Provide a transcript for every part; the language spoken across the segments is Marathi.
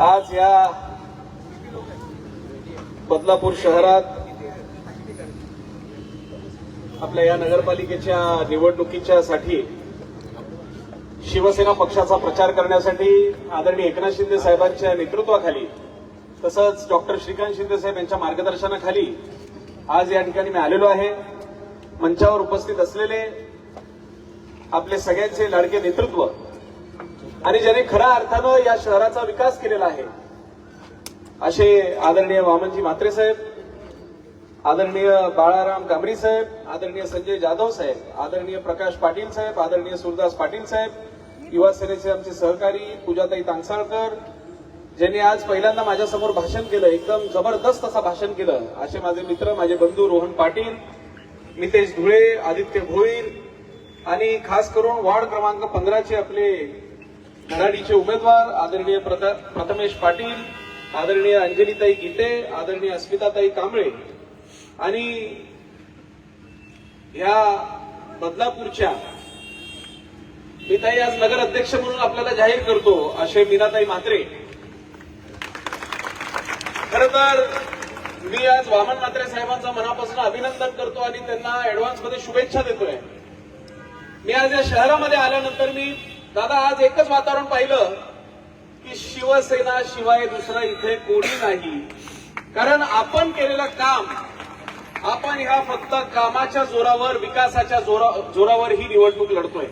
आज या बदलापूर शहरात आपल्या या नगरपालिकेच्या निवडणुकीच्या साठी शिवसेना पक्षाचा प्रचार करण्यासाठी आदरणीय एकनाथ शिंदे साहेबांच्या नेतृत्वाखाली तसंच डॉक्टर श्रीकांत शिंदे साहेब यांच्या मार्गदर्शनाखाली आज या ठिकाणी मी आलेलो आहे. मंचावर उपस्थित असलेले आपले सगळ्यांचे लाडके नेतृत्व आणि ज्याने खऱ्या अर्थानं या शहराचा विकास केलेला आहे असे आदरणीय वामनजी म्हात्रे साहेब आदरणीय बाळाराम कांबरी साहेब आदरणीय संजय जाधव साहेब आदरणीय प्रकाश पाटील साहेब आदरणीय सुरदास पाटील साहेब युवा सेनेचे आमचे सहकारी पूजाताई तांगसाळकर ज्यांनी आज पहिल्यांदा माझ्यासमोर भाषण केलं एकदम जबरदस्त असं भाषण केलं. असे माझे मित्र माझे बंधू रोहन पाटील नितेश धुळे आदित्य भोईर आणि खास करून वॉर्ड क्रमांक पंधराचे आपले धडाडीचे उमेदवार आदरणीय प्रथा- प्रथमेश पाटील आदरणीय अंजलीताई गीते आदरणीय अस्मिताताई कांबळे आणि ह्या बदलापूरच्या मी ताई आज नगर अध्यक्ष म्हणून आपल्याला जाहीर करतो असे मीनाताई म्हात्रे. खर तर मी आज वामन म्हात्रे साहेबांचं मनापासून अभिनंदन करतो आणि त्यांना ऍडव्हान्समध्ये शुभेच्छा देतोय. मी आज या शहरामध्ये आल्यानंतर मी दादा आज एकच वातावरण पाहिलं की शिवसेना शिवाय दुसरं इथे कोणी नाही. कारण आपण केलेलं काम आपण ह्या फक्त कामाच्या जोरावर विकासाच्या जोरा जोरावर ही निवडणूक लढतोय.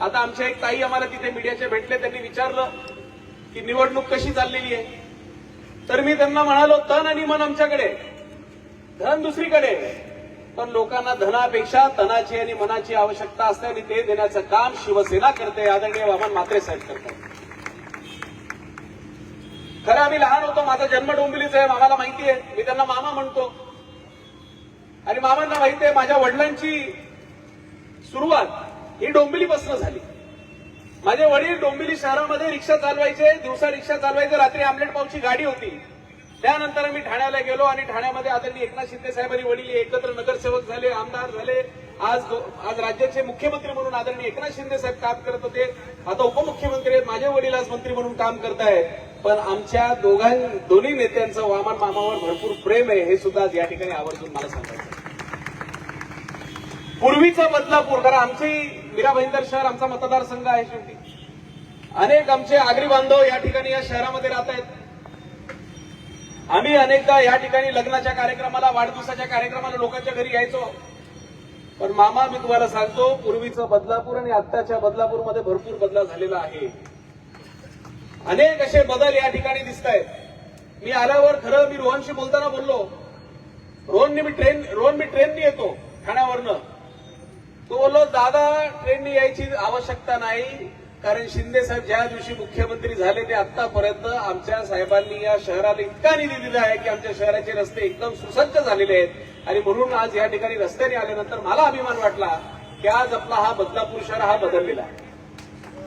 आता आमच्या एक ताई आम्हाला तिथे मीडियाचे भेटले त्यांनी विचारलं की निवडणूक कशी चाललेली आहे? तर मी त्यांना म्हणालो तन आणि मन आमच्याकडे धन दुसरीकडे. पण लोकांना धनापेक्षा तनाची आणि मनाची आवश्यकता असते आणि ते देण्याचं काम शिवसेना करते आदरणीय वामन म्हात्रे साहेब करतात. खरं आम्ही लहान होतो माझा जन्म डोंबिवलीचा आहे मामाला माहिती आहे. मी त्यांना मामा म्हणतो. आणि मामांना माहिती आहे माझ्या वडिलांची सुरुवात ही डोंबिवलीपासून झाली. माझे वडील डोंबिवली शहरामध्ये रिक्षा चालवायचे दिवसा रिक्षा चालवायचे रात्री आमलेट पावची गाडी होती. त्यानंतर मी ठाण्याला गेलो आणि ठाण्यामध्ये आदरणीय एकनाथ शिंदे साहेब आणि वडील एकत्र नगरसेवक झाले आमदार झाले. आज आज राज्याचे मुख्यमंत्री म्हणून आदरणीय एकनाथ शिंदे साहेब काम करत होते. आता उपमुख्यमंत्री आहेत माझे वडील आज मंत्री म्हणून काम करतायत पण आमच्या दोघां दोन्ही नेत्यांचं वामन मामावर भरपूर प्रेम आहे हे सुद्धा आज या ठिकाणी आवर्जून मला सांगायचं पूर्वीचा बदलापूर कारण आमची मीरा भाईंदर शहर आमचा मतदारसंघ आहे शेवटी. अनेक आमचे आगरी बांधव या ठिकाणी या शहरामध्ये राहत आहेत. आम्ही अनेकदा या ठिकाणी लग्नाच्या कार्यक्रमाला वाढदिवसाच्या कार्यक्रमाला लोकांच्या घरी यायचो. पण मामा मी तुम्हाला सांगतो पूर्वीचं बदलापूर आणि आत्ताच्या बदलापूरमध्ये भरपूर बदला झालेला आहे. अनेक असे बदल या ठिकाणी दिसत आहेत मी आल्यावर खरं मी रोहनशी बोलताना बोललो. रोहनने मी ट्रेन रोहन मी ट्रेननी येतो ठाण्यावरनं. तो बोललो दादा ट्रेननी यायची आवश्यकता नाही. कारण शिंदे साहेब ज्या दिवशी मुख्यमंत्री झाले ते आतापर्यंत आमच्या साहेबांनी या शहराला इतका निधी दिला आहे की आमच्या शहराचे रस्ते एकदम सुसज्ज झालेले आहेत. आणि म्हणून आज या ठिकाणी रस्त्याने आल्यानंतर मला अभिमान वाटला की आज आपला हा बदलापूर शहर हा बदललेला आहे.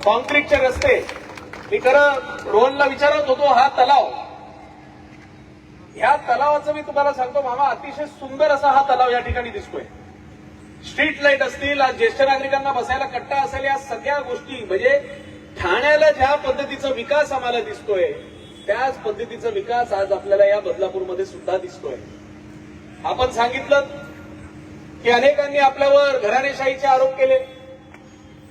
कॉन्क्रीटचे रस्ते मी खरं रोहनला विचारत होतो हा तलाव. ह्या तलावाचं मी तुम्हाला सांगतो मामा अतिशय सुंदर असा हा तलाव या ठिकाणी दिसतोय. स्ट्रीट लाइट असतील आज ज्येष्ठ नागरिकांना बसायला कट्टा असेल या सगळ्या गोष्टी म्हणजे ठाण्याला ज्या पद्धतीचा विकास आम्हाला दिसतोय त्याच पद्धतीचा विकास आज आपल्याला या बदलापूरमध्ये सुद्धा दिसतोय. आपण सांगितलं की अनेकांनी आपल्यावर घराणेशाहीचे आरोप केले.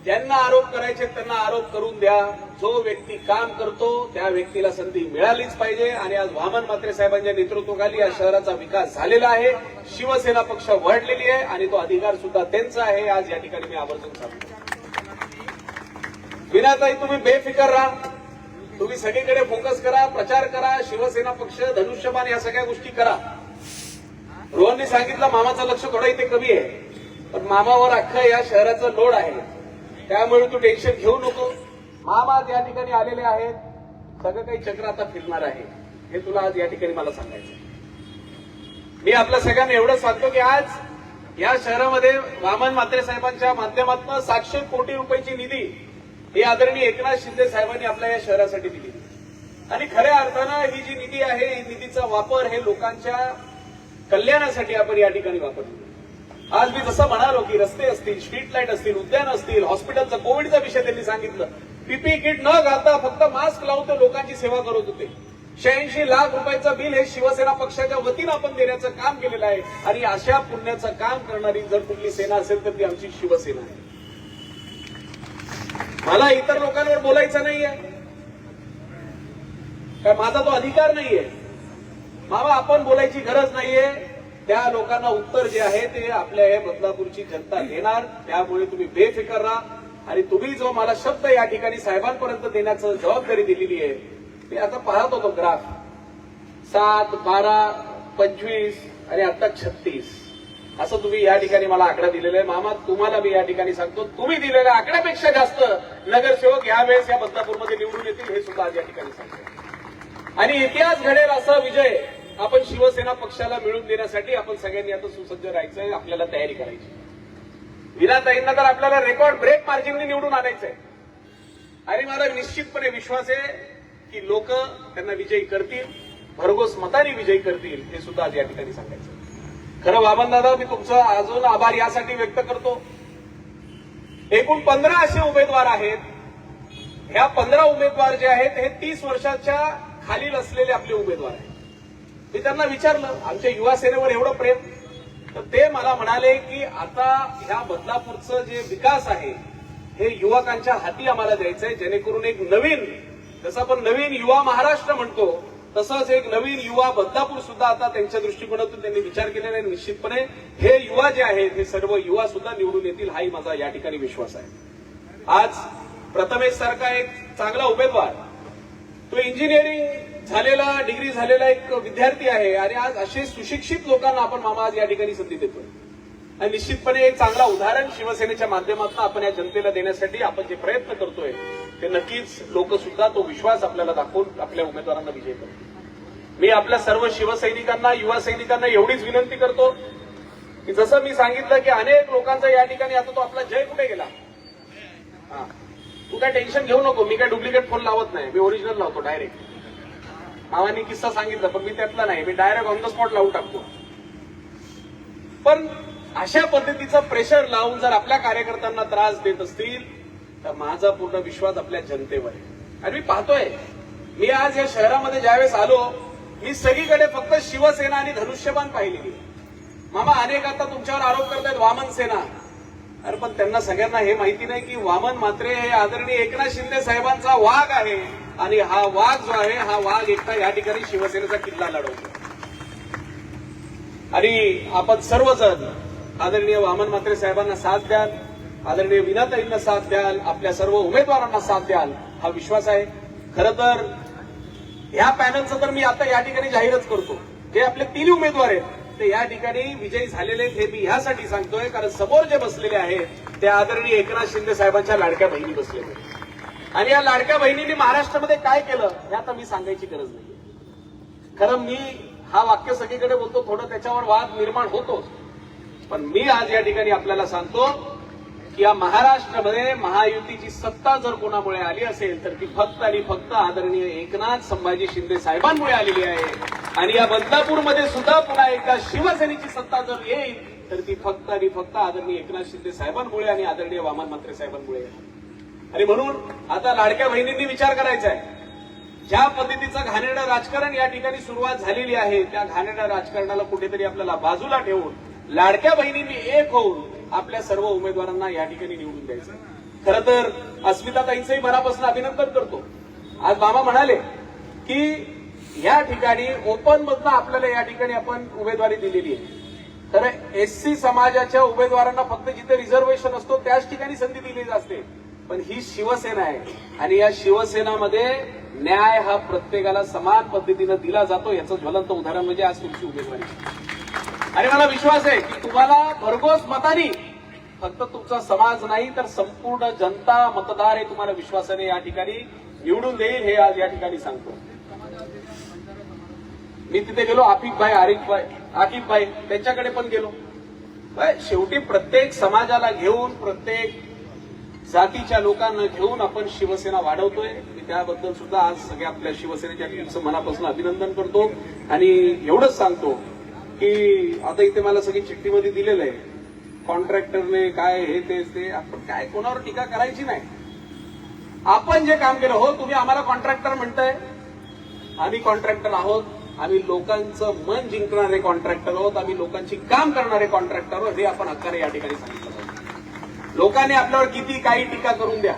ज्यांना आरोप करायचे त्यांना आरोप करून द्या. जो व्यक्ती काम करतो त्या व्यक्तीला संधी मिळालीच पाहिजे. आणि आज वामन म्हात्रे साहेबांच्या नेतृत्वाखाली या शहराचा विकास झालेला आहे. शिवसेना पक्ष वाढलेली आहे आणि तो अधिकार सुद्धा त्यांचा आहे. आज या ठिकाणी मी आवर्जून सांगतो. विनाताई तुम्ही बेफिकर राहा. तुम्ही सगळीकडे फोकस करा प्रचार करा. शिवसेना पक्ष धनुष्यबाण या सगळ्या गोष्टी करा. रोहनने सांगितलं मामाचं लक्ष थोडं इथे कमी आहे. पण मामावर अख्खं या शहराचं लोड आहे. त्यामुळे तू टेन्शन घेऊ नको. मामा आज या ठिकाणी आलेले आहेत. सगळं काही चक्र आता फिरणार आहे. हे तुला आज या ठिकाणी मला सांगायचं मी आपल्या सगळ्यांना एवढं सांगतो की आज या शहरामध्ये वामन म्हात्रे साहेबांच्या माध्यमातून सातशे कोटी रुपयाची निधी ही आदरणीय एकनाथ शिंदे साहेबांनी आपल्या या शहरासाठी दिली. आणि खऱ्या अर्थानं ही जी निधी आहे ही निधीचा वापर हे लोकांच्या कल्याणासाठी आपण या ठिकाणी वापरतो. आज मी जसं म्हणालो की रस्ते असतील स्ट्रीट लाइट असतील उद्यान असतील हॉस्पिटलचा कोविडचा विषय त्यांनी सांगितलं. पीपी किट न घालता फक्त मास्क लावून ते लोकांची सेवा करत होते. शहाऐंशी लाख रुपयाचं बिल हे शिवसेना पक्षाच्या वतीनं आपण देण्याचं काम केलेलं आहे. आणि अशा पुण्याचं काम करणारी जर कुठली सेना असेल तर ती आमची शिवसेना आहे. मला इतर लोकांवर बोलायचं नाहीये. काय माझा तो अधिकार नाहीये. मामा आपण बोलायची गरज नाहीये. त्या लोकांना उत्तर जे आहे ते आपल्या हे बदलापूरची जनता देणार. त्यामुळे तुम्ही बेफिकर राहा. आणि तुम्ही जो मला शब्द या ठिकाणी साहेबांपर्यंत देण्याचं जबाबदारी दिलेली आहे ते आता पाहत होतो ग्राफ. सात बारा पंचवीस आणि आता छत्तीस. असं तुम्ही या ठिकाणी मला आकडा दिलेला आहे. मामा तुम्हाला मी या ठिकाणी सांगतो तुम्ही दिलेल्या आकड्यापेक्षा जास्त नगरसेवक यावेळेस या बदलापूरमध्ये निवडून येतील हे सुद्धा आज या ठिकाणी सांगतो. आणि इतिहास घडेल असा विजय आपण शिवसेना पक्षाला मिळून देण्यासाठी आपण सगळ्यांनी आता सुसज्ज राहायचंय आपल्याला तयारी करायची विनाताईंना तर आपल्याला रेकॉर्ड ब्रेक मार्जिनने निवडून आणायचंय आणि मला निश्चितपणे विश्वास आहे की लोक त्यांना विजयी करतील भरघोस मताने विजयी करतील हे सुद्धा आज या ठिकाणी सांगायचं खरं बाबन दादा मी तुमचं अजून आभार यासाठी व्यक्त करतो. एकूण पंधरा असे उमेदवार आहेत. ह्या पंधरा उमेदवार जे आहेत हे तीस वर्षाच्या खालील असलेले आपले उमेदवार आहेत. मी त्यांना विचारलं आमच्या युवा सेनेवर एवढं प्रेम? तर ते मला म्हणाले की आता ह्या बदलापूरचं जे विकास आहे हे युवकांच्या हाती आम्हाला द्यायचंय जेणेकरून एक नवीन जसं आपण नवीन युवा महाराष्ट्र म्हणतो तसंच एक नवीन युवा बदलापूर सुद्धा आता त्यांच्या दृष्टिकोनातून त्यांनी विचार केलेला आहे. निश्चितपणे हे युवा जे आहेत हे सर्व युवा सुद्धा निवडून येतील हाही माझा या ठिकाणी विश्वास आहे. आज प्रथमेश सारखा एक चांगला उमेदवार तो इंजिनिअरिंग झालेला डिग्री झालेला एक विद्यार्थी आहे आणि आज असे सुशिक्षित लोकांना आपण मामा आज या ठिकाणी संधी देतोय. आणि निश्चितपणे एक चांगला उदाहरण शिवसेनेच्या माध्यमातून आपण या जनतेला देण्यासाठी आपण जे प्रयत्न करतोय ते नक्कीच लोक सुद्धा तो विश्वास आपल्याला दाखवून आपल्या उमेदवारांना विजय करतो मी आपल्या सर्व शिवसैनिकांना युवा सैनिकांना एवढीच विनंती करतो की जसं मी सांगितलं की अनेक लोकांचा या ठिकाणी आता तो आपला जय कुठे गेला? हा. तू काय टेन्शन घेऊ नको मी काय डुप्लिकेट फोन लावत नाही मी ओरिजिनल लावतो डायरेक्ट मामाने किस्सा सांगितला पण मी त्यातला नाही. मी डायरेक्ट ऑन द स्पॉट लावून टाकतो. पण अशा पद्धतीचं प्रेशर लावून जर आपल्या कार्यकर्त्यांना त्रास देत असतील तर माझा पूर्ण विश्वास आपल्या जनतेवर आहे. आणि मी पाहतोय मी आज या शहरामध्ये ज्यावेळेस आलो मी सगळीकडे फक्त शिवसेना आणि धनुष्यबाण पाहिलेली. मामा अनेक आता तुमच्यावर आरोप करतायत वामन सेना. अरे पण त्यांना सगळ्यांना हे माहिती नाही की वामन मात्रे हे आदरणीय एकनाथ शिंदे साहेबांचा वाघ आहे. आणि हा वाघ जो आहे हा वाघ एकटा या ठिकाणी शिवसेनेचा किल्ला लढवतो. आणि आपण सर्वजण आदरणीय वामन मात्रे साहेबांना साथ द्याल आदरणीय विनाताईंना साथ द्याल आपल्या सर्व उमेदवारांना साथ द्याल हा विश्वास आहे. खरं तर ह्या पॅनलचं तर मी आता या ठिकाणी जाहीरच करतो. जे आपले तीन उमेदवार आहेत ते या ठिकाणी विजयी झालेले हे मी ह्यासाठी सांगतोय कारण समोर जे बसलेले आहेत ते आदरणीय एकनाथ शिंदे साहेबांच्या लाडक्या बहिणी बसलेले आणि या लाडक्या बहिणींनी महाराष्ट्रामध्ये काय केलं हे आता मी सांगायची गरज नाही खरं मी हा वाक्य सगळीकडे बोलतो थोडं त्याच्यावर वाद निर्माण होतोच. पण मी आज या ठिकाणी आपल्याला सांगतो की या महाराष्ट्रामध्ये महायुतीची सत्ता जर कोणामुळे आली असेल तर ती फक्त आणि फक्त आदरणीय एकनाथ संभाजी शिंदे साहेबांमुळे आलेली आहे. आणि या बदलापूरमध्ये सुद्धा पुन्हा एकदा शिवसेनेची सत्ता जर येईल तर ती फक्त आणि फक्त आदरणीय एकनाथ शिंदे साहेबांमुळे आणि आदरणीय वामन मंत्री साहेबांमुळे आणि म्हणून आता लाडक्या बहिणींनी विचार करायचा आहे. ज्या पद्धतीचं घाणेरडं राजकारण या ठिकाणी सुरुवात झालेली आहे त्या घाणेरड्या राजकारणाला कुठेतरी आपल्याला बाजूला ठेवून लाडक्या बहिणींनी एक होऊन आपल्या सर्व उमेदवारांना या ठिकाणी निवडून द्यायचं. खरं तर अस्मिताताईंचंही मनापासून अभिनंदन करतो. आज मामा म्हणाले की या ठिकाणी ओपन मधनं आपल्याला या ठिकाणी आपण उमेदवारी दिलेली आहे. तर एससी समाजाच्या उमेदवारांना फक्त जिथे रिझर्वेशन असतो त्याच ठिकाणी संधी दिली असते पण ही शिवसेना आहे. आणि या शिवसेनामध्ये न्याय हा प्रत्येकाला समान पद्धतीनं दिला जातो. याचं ज्वलंत उदाहरण म्हणजे आज तुमची उमेदवारी. आणि मला विश्वास आहे की तुम्हाला भरघोस मतानी फक्त तुमचा समाज नाही तर संपूर्ण जनता मतदार हे तुम्हाला विश्वासाने या ठिकाणी निवडून देईल हे आज या ठिकाणी सांगतो. मी तिथे गेलो आफिक भाई आरिफ भाई आकिफ भाई त्यांच्याकडे पण गेलो. काय, शेवटी प्रत्येक समाजाला घेऊन प्रत्येक जातीच्या लोकांना घेऊन आपण शिवसेना वाढवतोय. मी त्याबद्दल सुद्धा आज सगळ्या आपल्या शिवसेनेच्या टीमचं मनापासून अभिनंदन करतो आणि एवढंच सांगतो की आता इथे मला सगळी चिठ्ठीमध्ये दिलेलं आहे. कॉन्ट्रॅक्टरने काय हे तेच ते. आपण काय कोणावर टीका करायची नाही. आपण जे काम केलं हो तुम्ही आम्हाला कॉन्ट्रॅक्टर म्हणताय. आम्ही कॉन्ट्रॅक्टर आहोत. आम्ही लोकांचं मन जिंकणारे कॉन्ट्रॅक्टर आहोत. आम्ही लोकांची काम करणारे कॉन्ट्रॅक्टर आहोत. हे आपण हक्काने या ठिकाणी सांगितलं लोकांनी आपल्यावर किती काही टीका करून द्या.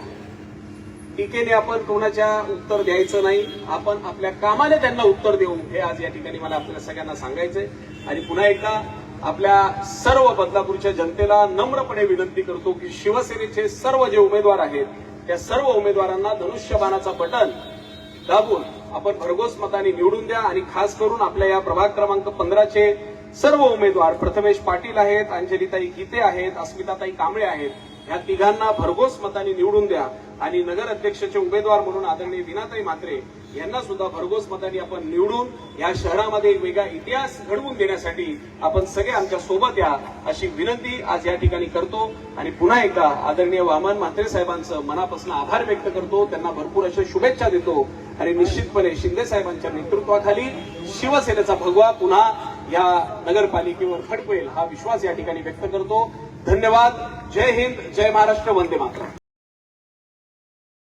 टीकेने आपण कोणाच्या उत्तर द्यायचं नाही. आपण आपल्या कामाने त्यांना उत्तर देऊ. हे आज या ठिकाणी मला आपल्या सगळ्यांना सांगायचंय. आणि पुन्हा एकदा आपल्या सर्व बदलापूरच्या जनतेला नम्रपणे विनंती करतो की शिवसेनेचे सर्व जे उमेदवार आहेत त्या सर्व उमेदवारांना धनुष्यबाणाचा बटन दाबून आपण भरघोस मताने निवडून द्या आणि खास करून आपल्या या प्रभाग क्रमांक पंधराचे सर्व उमेदवार प्रथमेश पाटील आहेत अंजलीताई गीते आहेत अस्मिताताई कांबळे आहेत या तिघांना भरघोस मताने निवडून द्या. आणि नगर अध्यक्षाचे उमेदवार म्हणून आदरणीय विनाताई मात्रे यांना सुद्धा भरघोस मताने आपण निवडून या शहरामध्ये एक वेगळा इतिहास घडवून देण्यासाठी आपण सगळे आमच्यासोबत या अशी विनंती आज या ठिकाणी करतो. आणि पुन्हा एकदा आदरणीय वामन म्हात्रे साहेबांचं मनापासून आभार व्यक्त करतो. त्यांना भरपूर अशा शुभेच्छा देतो. आणि निश्चितपणे शिंदे साहेबांच्या नेतृत्वाखाली शिवसेनेचा भगवा पुन्हा या नगरपालिकेवर खडपेल हा विश्वास या ठिकाणी व्यक्त करतो. धन्यवाद. जय हिंद. जय महाराष्ट्र. वंदे मातरम.